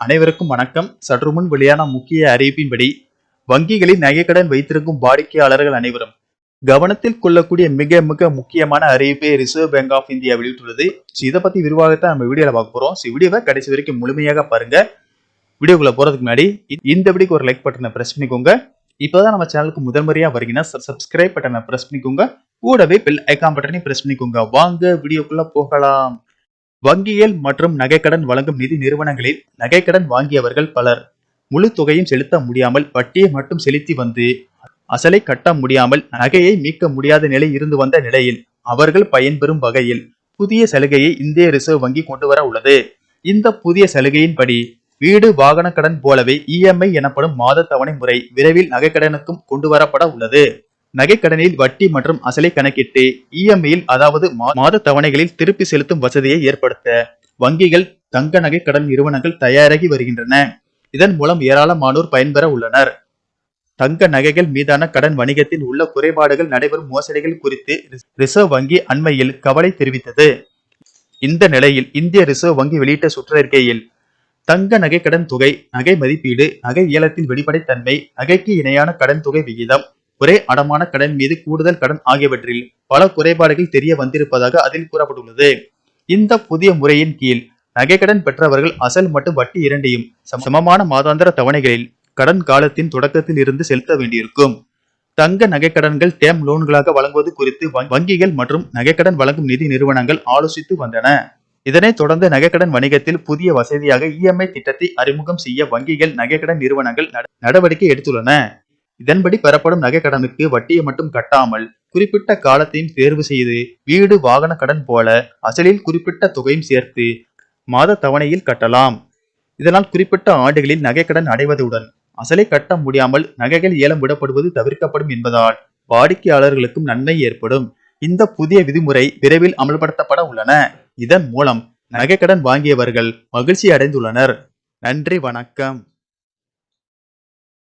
அனைவருக்கும் வணக்கம். சற்று முன் வெளியான முக்கிய அறிவிப்பின்படி வங்கிகளில் நகைக்கடன் வைத்திருக்கும் வாடிக்கையாளர்கள் அனைவரும் கவனத்தில் கொள்ளக்கூடிய மிக மிக முக்கியமான அறிவிப்பை ரிசர்வ் பேங்க் ஆஃப் இந்தியா வெளியிட்டுள்ளது. ஸோ இதை பத்தி விரிவாகத்தான் நம்ம வீடியோல பார்க்க போறோம். ஸோ வீடியோவை கடைசி வரைக்கும் முழுமையாக பாருங்க. வீடியோக்குள்ள போறதுக்கு முன்னாடி இந்த வீடியோக்கு ஒரு லைக் பட்டனை பிரஸ் பண்ணிக்கோங்க. இப்போதான் நம்ம சேனலுக்கு முதல் முறையா வரீங்கன்னா சப்ஸ்கிரைப் பட்டனை பிரஸ் பண்ணிக்கோங்க. கூடவே பெல் ஐக்கான் பட்டனை பிரஸ் பண்ணிக்கோங்க. வாங்க வீடியோக்குள்ள போகலாம். வங்கிகள் மற்றும் நகைக்கடன் வழங்கும் நிதி நிறுவனங்களில் நகைக்கடன் வாங்கியவர்கள் பலர். முழு தொகையும் செலுத்த முடியாமல் வட்டியை மட்டும் செலுத்தி வந்து அசலை கட்ட முடியாமல் நகையை மீட்க முடியாத நிலை இருந்து வந்த நிலையில் அவர்கள் பயன்பெறும் வகையில் புதிய சலுகையை இந்திய ரிசர்வ் வங்கி கொண்டு வர உள்ளது. இந்த புதிய சலுகையின்படி வீடு வாகன கடன் போலவே இஎம்ஐ எனப்படும் மாத தவணை முறை விரைவில் நகைக்கடனுக்கும் கொண்டு வரப்பட உள்ளது. நகைக்கடனில் வட்டி மற்றும் அசலை கணக்கிட்டு இஎம்ஐயில் அதாவது மாத தவணைகளில் திருப்பி செலுத்தும் வசதியை ஏற்படுத்த வங்கிகள் தங்க நகை கடன் நிறுவனங்கள் தயாராகி வருகின்றன. இதன் மூலம் ஏராளமானோர் பயன்பெற உள்ளனர். தங்க நகைகள் மீதான கடன் வணிகத்தில் உள்ள குறைபாடுகள் நடைபெறும் மோசடிகள் குறித்து ரிசர்வ் வங்கி அண்மையில் கவலை தெரிவித்தது. இந்த நிலையில் இந்திய ரிசர்வ் வங்கி வெளியிட்ட சுற்றறிக்கையில் தங்க நகை கடன் தொகை நகை மதிப்பீடு நகை ஏலத்தில் வெளிப்படைத்தன்மை நகைக்கு இணையான கடன் தொகை விகிதம் ஒரே அடமான கடன் மீது கூடுதல் கடன் ஆகியவற்றில் பல குறைபாடுகள் தெரிய வந்திருப்பதாக அதில் கூறப்பட்டுள்ளது. இந்த புதிய முறையின் கீழ் நகைக்கடன் பெற்றவர்கள் அசல் மற்றும் வட்டி இரண்டையும் சமமான மாதாந்திர தவணைகளில் கடன் காலத்தின் தொடக்கத்தில் இருந்து செலுத்த வேண்டியிருக்கும். தங்க நகைக்கடன்கள் டேம் லோன்களாக வழங்குவது குறித்து வங்கிகள் மற்றும் நகைக்கடன் வழங்கும் நிதி நிறுவனங்கள் ஆலோசித்து வந்தன. இதனைத் தொடர்ந்து நகைக்கடன் வணிகத்தில் புதிய வசதியாக இஎம்ஐ திட்டத்தை அறிமுகம் செய்ய வங்கிகள் நகைக்கடன் நிறுவனங்கள் நடவடிக்கை எடுத்துள்ளன. இதன்படி பெறப்படும் நகை கடனுக்கு வட்டியை மட்டும் கட்டாமல் குறிப்பிட்ட காலத்தையும் தேர்வு செய்து வீடு வாகன கடன் போல அசலில் குறிப்பிட்ட தொகையும் சேர்த்து மாத தவணையில் கட்டலாம். இதனால் குறிப்பிட்ட ஆண்டுகளில் நகைக்கடன் அடைவதுடன் அசலை கட்ட முடியாமல் நகைகள் ஏலம் விடப்படுவது தவிர்க்கப்படும் என்பதால் வாடிக்கையாளர்களுக்கும் நன்மை ஏற்படும். இந்த புதிய விதிமுறை விரைவில் அமல்படுத்தப்பட உள்ளன. இதன் மூலம் நகைக்கடன் வாங்கியவர்கள் மகிழ்ச்சி அடைந்துள்ளனர். நன்றி வணக்கம்.